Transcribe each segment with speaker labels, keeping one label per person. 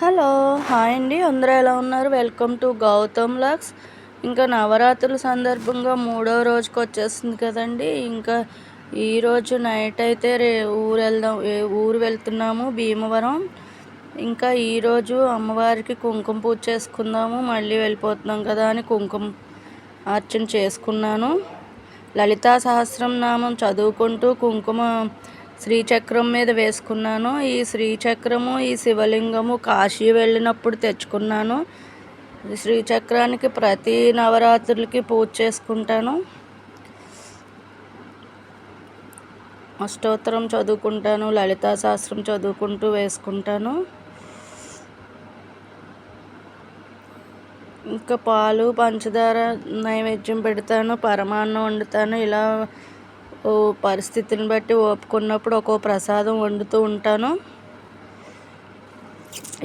Speaker 1: Hello hi అండి. అందరూ ఎలా ఉన్నారు? Welcome to Gautam lux. ఇంకా నవరాత్రుల సందర్భంగా మూడో రోజుకి వచ్చేసింది కదండి. ఇంకా ఈరోజు నైట్ అయితే రే ఊరు వెళ్దాం ఊరు వెళ్తున్నాము భీమవరం. ఇంకా ఈరోజు అమ్మవారికి కుంకుమ పూజ చేసుకుందాము మళ్ళీ వెళ్ళిపోతున్నాం కదా అని కుంకుమ అర్చన చేసుకున్నాను. లలితా సహస్రం నామం చదువుకుంటూ కుంకుమ శ్రీచక్రం మీద వేసుకున్నాను. ఈ శ్రీచక్రము ఈ శివలింగము కాశీ వెళ్ళినప్పుడు తెచ్చుకున్నాను. శ్రీచక్రానికి ప్రతి నవరాత్రులకి పూజ చేసుకుంటాను. అష్టోత్తరం చదువుకుంటాను లలితా శాస్త్రం చదువుకుంటూ వేసుకుంటాను. ఇంకా పాలు పంచదార నైవేద్యం పెడతాను పరమాన్నం వండుతాను. ఇలా పరిస్థితిని బట్టి ఓపుకున్నప్పుడు ఒక్కో ప్రసాదం వండుతూ ఉంటాను.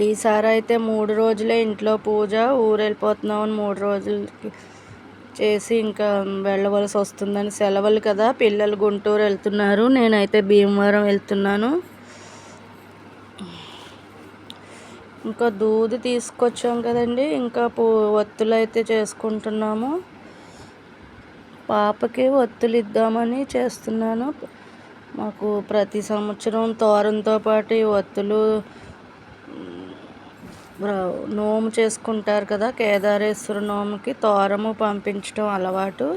Speaker 1: ఈసారి అయితే మూడు రోజులే ఇంట్లో పూజ ఊరెళ్ళిపోతున్నామని మూడు రోజులకి చేసి ఇంకా వెళ్ళవలసి వస్తుందని సెలవులు కదా. పిల్లలు గుంటూరు వెళ్తున్నారు. నేనైతే భీమవరం వెళ్తున్నాను. ఇంకా దూది తీసుకొచ్చాం కదండి. ఇంకా పూ ఒత్తులు అయితే చేసుకుంటున్నాము. పాపకి ఒత్తులు ఇద్దామని చేస్తున్నాను. మాకు ప్రతి సంవత్సరం తోరంతో పాటు ఒత్తులు నోము చేసుకుంటారు కదా కేదారేశ్వర నోముకి తోరము పంపించడం అలవాటు.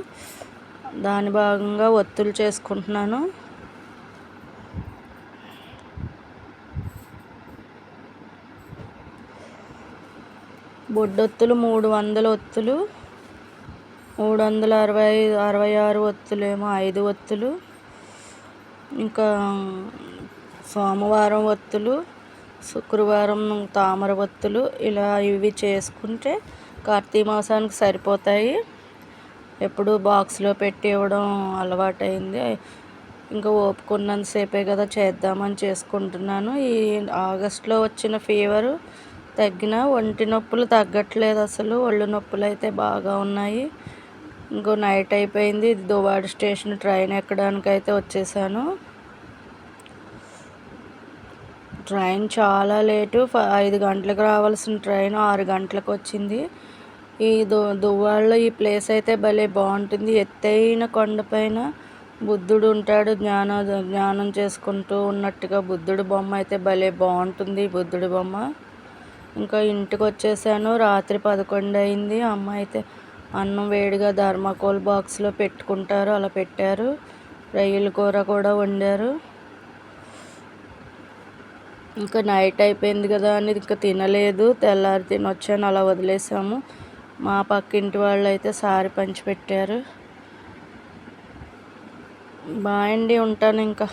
Speaker 1: దాని భాగంగా ఒత్తులు చేసుకుంటున్నాను. బొడ్డొత్తులు మూడు వందల ఒత్తులు. మూడు వందల అరవై అరవై ఆరు ఒత్తులేమో ఐదు ఒత్తులు. ఇంకా సోమవారం ఒత్తులు శుక్రవారం తామర ఒత్తులు. ఇలా ఇవి చేసుకుంటే కార్తీక మాసానికి సరిపోతాయి. ఎప్పుడు బాక్స్లో పెట్టి ఇవ్వడం అలవాటైంది. ఇంకా ఓపుకున్నంతసేపే కదా చేద్దామని చేసుకుంటున్నాను. ఈ ఆగస్ట్లో వచ్చిన ఫీవరు తగ్గిన ఒంటి నొప్పులు తగ్గట్లేదు అసలు. ఒళ్ళు నొప్పులు అయితే బాగా ఉన్నాయి. ఇంకో నైట్ అయిపోయింది. దువాడ స్టేషన్ ట్రైన్ ఎక్కడానికి అయితే వచ్చేసాను. ట్రైన్ చాలా లేటు. ఐదు గంటలకు రావాల్సిన ట్రైన్ ఆరు గంటలకు వచ్చింది. ఈ దు దువ్వాడలో ఈ ప్లేస్ అయితే భలే బాగుంటుంది. ఎత్తైన కొండపైన బుద్ధుడు ఉంటాడు. జ్ఞాన జ్ఞానం చేసుకుంటూ ఉన్నట్టుగా బుద్ధుడు బొమ్మ అయితే భలే బాగుంటుంది. బుద్ధుడి బొమ్మ. ఇంకా ఇంటికి వచ్చేసాను. రాత్రి పదకొండు అయింది. అమ్మ అయితే అన్నం వేడిగా ధర్మకోల్ బాక్స్లో పెట్టుకుంటారు అలా పెట్టారు. రొయ్యల కూర కూడా వండారు. ఇంకా నైట్ అయిపోయింది కదా అని ఇంకా తినలేదు. తెల్లారి తినొచ్చాను అలా వదిలేసాము. మా పక్కింటి వాళ్ళు అయితే సారి పంచిపెట్టారు. బాగా అండి ఉంటాను ఇంకా.